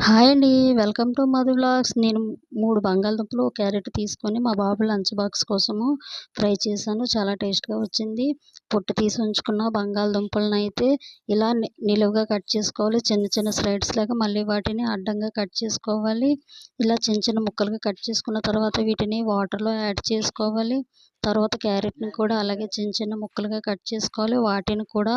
Hi అండి. Welcome to Madhu blogs నేను మూడు బంగాళదుంపలు, ఒక క్యారెట్ తీసుకొని మా బాబు లంచ్ బాక్స్ కోసము ఫ్రై చేశాను. చాలా టేస్ట్‌గా వచ్చింది. పొట్టు తీసి ఉంచుకున్న బంగాళదుంపలనైతే ఇలా నిలువుగా కట్ చేసుకోవాలి. చిన్న చిన్న స్లైడ్స్ లాగా మళ్ళీ వాటిని అడ్డంగా కట్ చేసుకోవాలి. ఇలా చిన్న చిన్న ముక్కలుగా కట్ చేసుకున్న తర్వాత వీటిని వాటర్‌లో యాడ్ చేసుకోవాలి. తర్వాత క్యారెట్‌ని కూడా అలాగే చిన్న చిన్న ముక్కలుగా కట్ చేసుకోవాలి. వాటిని కూడా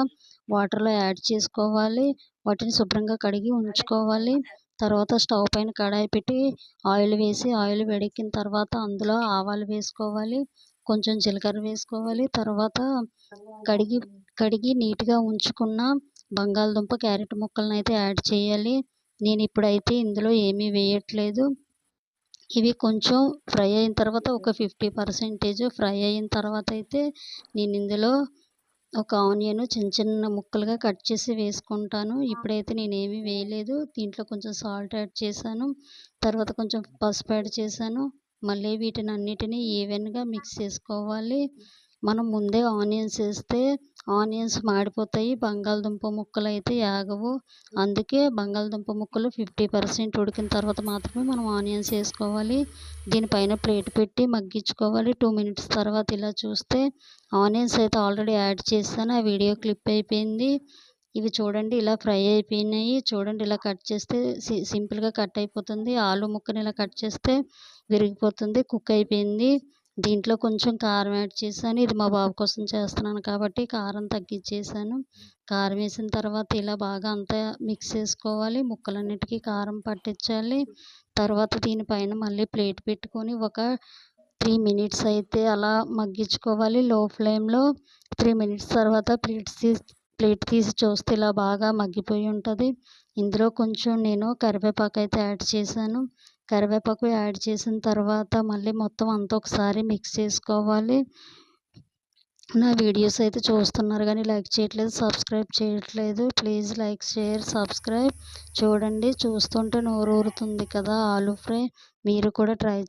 వాటర్‌లో యాడ్ చేసుకోవాలి. వాటిని శుభ్రంగా కడిగి ఉంచుకోవాలి. తర్వాత స్టవ్ పైన కడాయి పెట్టి ఆయిల్ వేసి ఆయిల్ వేడెక్కిన తర్వాత అందులో ఆవాలు వేసుకోవాలి. కొంచెం జీలకర్ర వేసుకోవాలి. తర్వాత కడిగి కడిగి నీట్‌గా ఉంచుకున్న బంగాళదుంప, క్యారెట్ ముక్కలనైతే యాడ్ చేయాలి. నేను ఇప్పుడైతే ఇందులో ఏమీ వేయట్లేదు. ఇవి కొంచెం ఫ్రై అయిన తర్వాత ఒక 50% ఫ్రై అయిన తర్వాత అయితే నేను ఇందులో ఒక ఆనియన్ చిన్న చిన్న ముక్కలుగా కట్ చేసి వేసుకుంటాను. ఇప్పుడైతే నేనేమి వేయలేదు. దీంట్లో కొంచెం సాల్ట్ యాడ్ చేశాను. తర్వాత కొంచెం పసుపు యాడ్ చేశాను. మళ్ళీ వీటిని అన్నిటినీ ఈవెన్‌గా మిక్స్ చేసుకోవాలి. మనం ముందే ఆనియన్స్ వేస్తే ఆనియన్స్ మాడిపోతాయి. బంగాళదుంప ముక్కలు అయితే ఏగవు. అందుకే బంగాళదుంప ముక్కలు 50% ఉడికిన తర్వాత మాత్రమే మనం ఆనియన్స్ వేసుకోవాలి దీనిపైన ప్లేట్ పెట్టి మగ్గించుకోవాలి. టూ మినిట్స్ తర్వాత ఇలా చూస్తే ఆనియన్స్ అయితే ఆల్రెడీ యాడ్ చేస్తాను ఆ వీడియో క్లిప్ అయిపోయింది. ఇవి చూడండి ఇలా ఫ్రై అయిపోయినాయి. చూడండి ఇలా కట్ చేస్తే సి సింపుల్‌గా కట్ అయిపోతుంది. ఆలు ముక్కని ఇలా కట్ చేస్తే విరిగిపోతుంది. కుక్ అయిపోయింది. దీంట్లో కొంచెం కారం యాడ్ చేశాను. ఇది మా బాబు కోసం చేస్తున్నాను కాబట్టి కారం తగ్గించేశాను. కారం వేసిన తర్వాత ఇలా బాగా అంతా మిక్స్ చేసుకోవాలి. ముక్కలన్నిటికీ కారం పట్టించాలి. తర్వాత దీనిపైన మళ్ళీ ప్లేట్ పెట్టుకొని ఒక త్రీ మినిట్స్ అయితే అలా మగ్గించుకోవాలి లో ఫ్లేమ్‌లో. త్రీ మినిట్స్ తర్వాత ప్లేట్స్ తీసి ప్లేట్ తీసి చూస్తే ఇలా బాగా మగ్గిపోయి ఉంటుంది ఇందులో కొంచెం నేను కరివేపాకు అయితే యాడ్ చేశాను. కరివేపాకు యాడ్ చేసిన తర్వాత మళ్ళీ మొత్తం అంతా ఒకసారి మిక్స్ చేసుకోవాలి. నా వీడియోస్ అయితే చూస్తున్నారు కానీ లైక్ చేయట్లేదు, సబ్స్క్రైబ్ చేయట్లేదు. Please like, share, subscribe. చూడండి చూస్తుంటే నోరూరుతుంది కదా ఆలు ఫ్రై. మీరు కూడా ట్రై